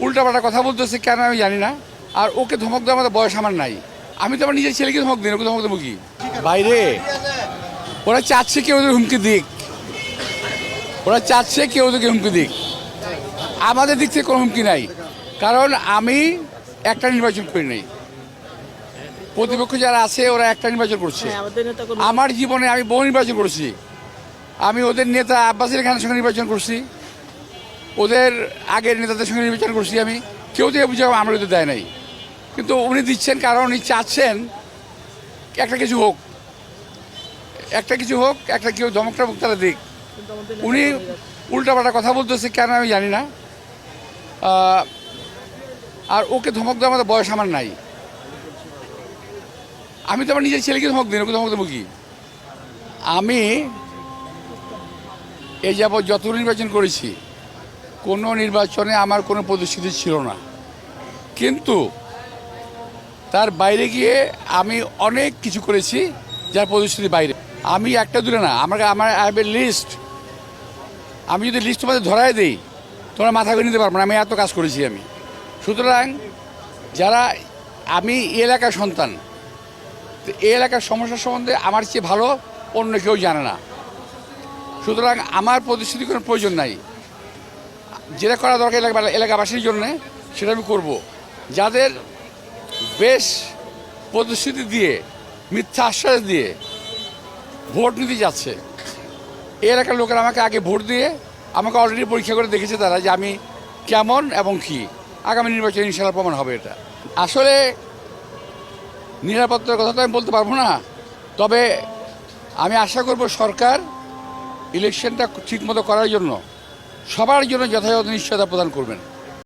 উল্টাপাল্টা কথা বলতেছে কেন আমি জানি না। আর ওকে ধমক দেওয়ার মতো বয়স আমার নাই। আমি তো আমার নিজের ছেলেকে ধমক দিই না, ওকে ধমক দেবো কি? বাইরে। ওরা চাচ্ছে কেউ ওদের হুমকি দিক। ওরা চাচ্ছে কেউ ওদেরকে হুমকি দিক। আমাদের দিক থেকে কোনো হুমকি নাই। কারণ আমি একটা নির্বাচন করি নাই। প্রতিপক্ষ যারা আছে ওরা একটা নির্বাচন করছে। হ্যাঁ, আমার জীবনে আমি বহু নির্বাচন করছি। আমি ওদের নেতা আব্বাসের খানের সঙ্গে নির্বাচন করছি। ওদের আগের নেতাদের সঙ্গে নির্বাচন করছি আমি। কেউ তো বুঝে আমরা তো দেয় নাই। কিন্তু উনি দিচ্ছেন কারণ উনি চাচ্ছেন একটা কিছু হোক। একটা কিছু হোক, একটা কেউ ধমকটা মুখ তারা দিক। আমাদের উনি উল্টাপাল্টা কথা বলতেছে কেন আমি জানি না। আর ওকে ধমক দেওয়ার মতো বয়স আমার নাই। আমি তো আমার নিজের ছেলেকে ধমক দিই ওকে ধমক দেবো কি? আমি এই যাবৎ যত নির্বাচন করেছি কোনো নির্বাচনে আমার কোনো প্রতিশ্রুতি ছিল না। কিন্তু তার বাইরে গিয়ে আমি অনেক কিছু করেছি যার প্রতিশ্রুতি বাইরে। আমি একটা দূরে না আমার আমার আই হ্যাভ এ লিস্ট আমি যদি লিস্ট তোমাদের ধরাই দিই, তোমরা মাথা করে নিতে পারব না, আমি এত কাজ করেছি আমি। সুতরাং যারা, আমি এলাকার সন্তান, তো এই এলাকার সমস্যা সম্বন্ধে আমার চেয়ে ভালো অন্য কেউ জানে না। সুতরাং আমার প্রতিশ্রুতি কোনো প্রয়োজন নাই। যেটা করা দরকার এলাকা এলাকাবাসীর জন্য, সেটা আমি করব। যাদের বেশ প্রতিশ্রুতি দিয়ে, মিথ্যা আশ্বাস দিয়ে ভোট নিতে যাচ্ছে, এই এলাকার লোকেরা আমাকে আগে ভোট দিয়ে আমাকে অলরেডি পরীক্ষা করে দেখেছে তারা যে আমি কেমন এবং কি। আগামী নির্বাচনে ইনশাল্লাহ প্রমাণ হবে এটা। আসলে নিরাপত্তার কথা তো আমি বলতে পারব না, তবে আমি আশা করব সরকার ইলেকশনটা ঠিকমতো করার জন্য সবার জন্য যথাযথ নিশ্চয়তা প্রদান করবেন।